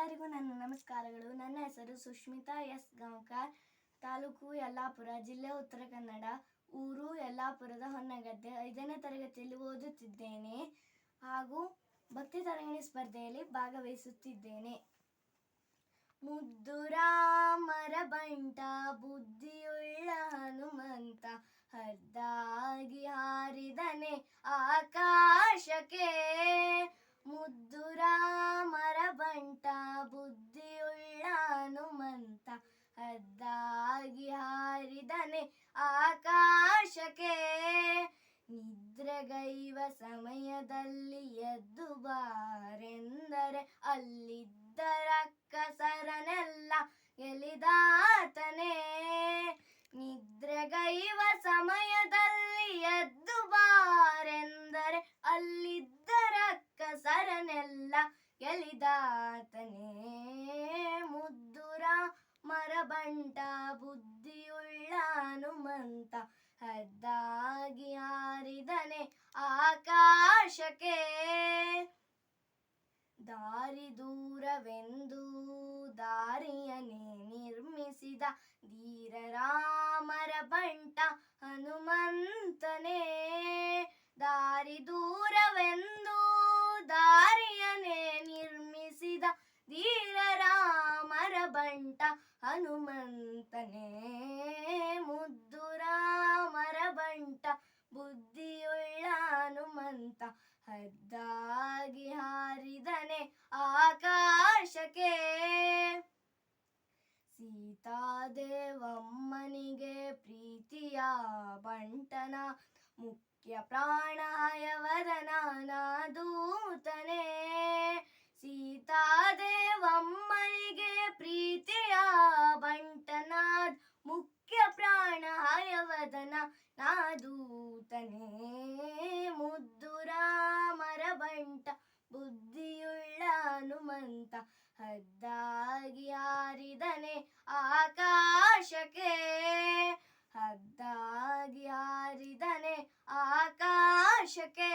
ಎಲ್ಲರಿಗೂ ನನ್ನ ನಮಸ್ಕಾರಗಳು. ನನ್ನ ಹೆಸರು ಸುಷ್ಮಿತಾ ಎಸ್ ಗಾಂವ್ಕರ್. ತಾಲೂಕು ಯಲ್ಲಾಪುರ, ಜಿಲ್ಲೆ ಉತ್ತರ ಕನ್ನಡ, ಊರು ಯಲ್ಲಾಪುರದ ಹೊನ್ನಗದ್ದೆ. ಐದನೇ ತರಗತಿಯಲ್ಲಿ ಓದುತ್ತಿದ್ದೇನೆ ಹಾಗೂ ಭಕ್ತಿ ತರಂಗಿಣಿ ಸ್ಪರ್ಧೆಯಲ್ಲಿ ಭಾಗವಹಿಸುತ್ತಿದ್ದೇನೆ. ಮುದ್ದು ರಾಮರ ಬಂಟ, ಬುದ್ಧಿಯುಳ್ಳ ಹನುಮಂತ ಹದ್ದಾಗಿ ಹಾರಿದನೆ ಆಕಾಶಕ್ಕೆ ಸಮಯದಲ್ಲಿ ಎದ್ದು ಬಾರೆಂದರೆ ಅಲ್ಲಿದ್ದ ರಕ್ಕಸರನೆಲ್ಲ ಎಲಿದಾತನೇ. ನಿದ್ರೆಗೈವ ಸಮಯದಲ್ಲಿ ಎದ್ದು ಬಾರೆಂದರೆ ಅಲ್ಲಿದ್ದ ರಕ್ಕಸರನೆಲ್ಲ ಎಲಿದಾತನೇ. ಮುದ್ದುರ ಮರಬಂಟ ಬುದ್ಧಿಯುಳ್ಳ ಹನುಮಂತ ಹದ್ದಾಗಿ ಆಕಾಶಕ್ಕೆ ದಾರಿ ದೂರವೆಂದು ದಾರಿಯನೇ ನಿರ್ಮಿಸಿದ ಧೀರರಾಮರ ಬಂಟ ಹನುಮಂತನೇ. ದಾರಿ ದೂರವೆಂದು ದಾರಿಯನೇ ನಿರ್ಮಿಸಿದ ಧೀರ ರಾಮರ ಬಂಟ ಹನುಮಂತನೇ. ಮುದ್ದು ರಾಮರ ಬಂಟ, ಬುದ್ಧಿಯುಳ್ಳ ಹನುಮಂತ ಹದ್ದಾಗಿ ಹಾರಿದನೆ ಆಕಾಶಕ್ಕೆ. ಸೀತಾದೇವಮ್ಮನಿಗೆ ಪ್ರೀತಿಯ ಬಂಟನ, ಮುಖ್ಯ ಪ್ರಾಣಾಯವರನ ದೂತನೇ ಸೀತಾದೇವಮ್ಮನಿಗೆ ಪ್ರೀತಿಯ ಬಂಟನಾದ್ ಮುಖ್ಯ ಪ್ರಾಣ ಹಯವದನ ನಾದೂತನೇ ಹದ್ದಾಗಿ ಹಾರಿದನೆ ಆಕಾಶಕ್ಕೆ. ಹದ್ದಾಗಿ ಹಾರಿದನೆ ಆಕಾಶಕ್ಕೆ.